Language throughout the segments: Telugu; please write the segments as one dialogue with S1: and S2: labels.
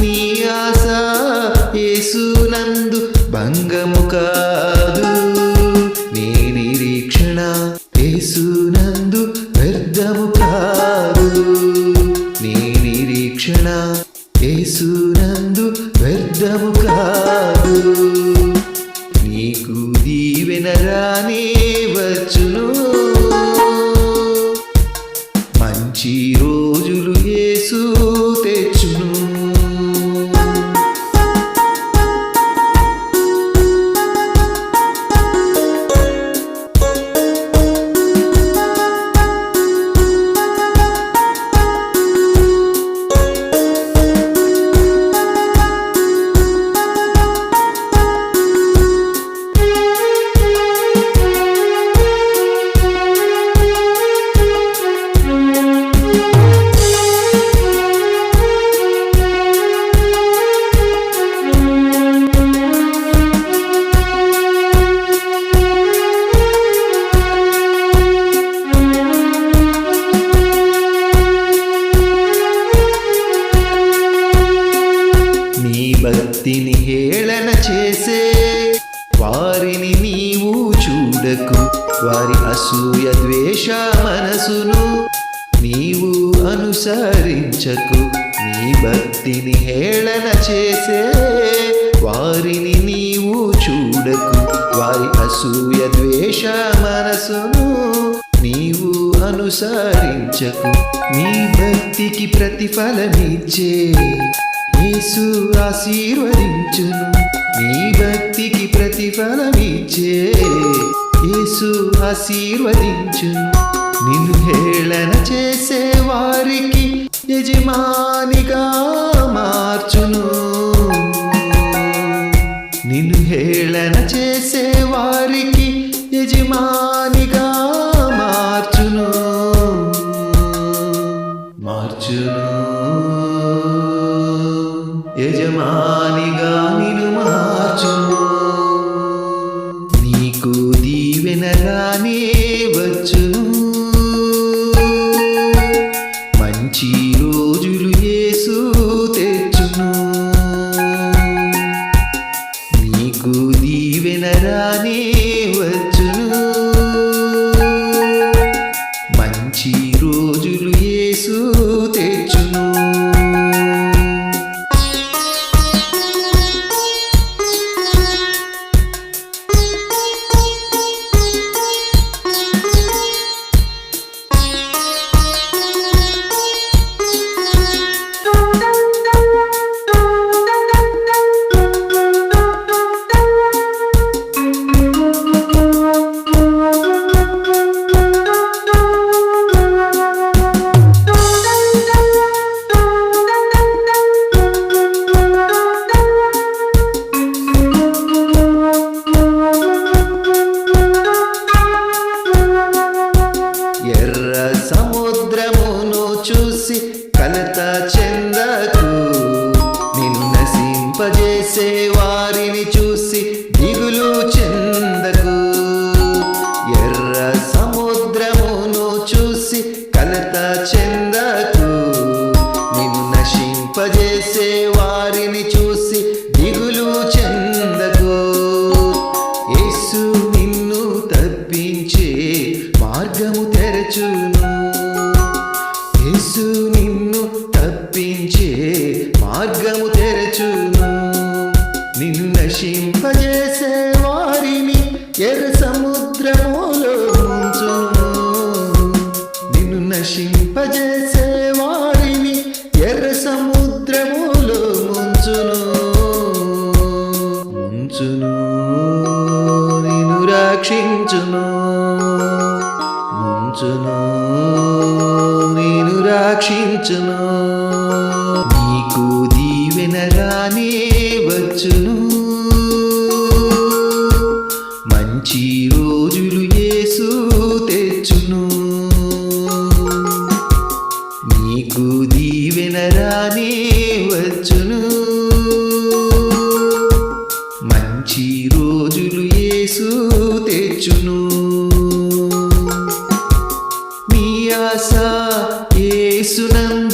S1: నీ ఆశ యేసునందు భంగము కాదు. నీ నిరీక్షణ యేసునందు వ్యర్థము కాదు. నీ నిరీక్షణ యేసునందు వ్యర్థము కాదు. భక్తిని హేళన చేసే వారిని నీవు చూడకు. వారి అసూయ ద్వేష మనసును నీవు అనుసరించకు. నీ భక్తిని హేళన చేసే వారిని నీవు చూడకు. వారి అసూయ ద్వేష మనసును నీవు అనుసరించకు. నీ భక్తికి ప్రతిఫలమిచ్చే యేసు ఆశీర్వదించును. నీ భక్తికి ప్రతిఫలమిచ్చే యేసు ఆశీర్వదించును. నిన్ను హేళన చేసే వారికి యజమానిగా మార్చును. నిన్ను హేళన చేసే వారికి యజమాని వినగానే వచ్చును. మంచి రోజులు యేసు తెచ్చును. నీకు దీవెన నిన్ను నశింపజేసే వారిని ఎర్ర సముద్రములో ఉంచును నిన్ను నశింపజేసే వారిని ఎర్ర సముద్రములో ముంచును ముంచును నిన్ను రక్షించును. వచ్చును మంచి రోజులు ఏసు తెచ్చును. నీకు దీవెన రాని వచ్చును. మంచి రోజులు ఏసు తెచ్చును. మీ ఆశ యేసునంద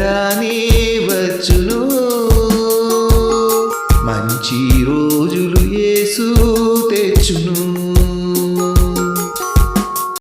S1: వ్యర్థము కాదు నీకు దీవెన రాని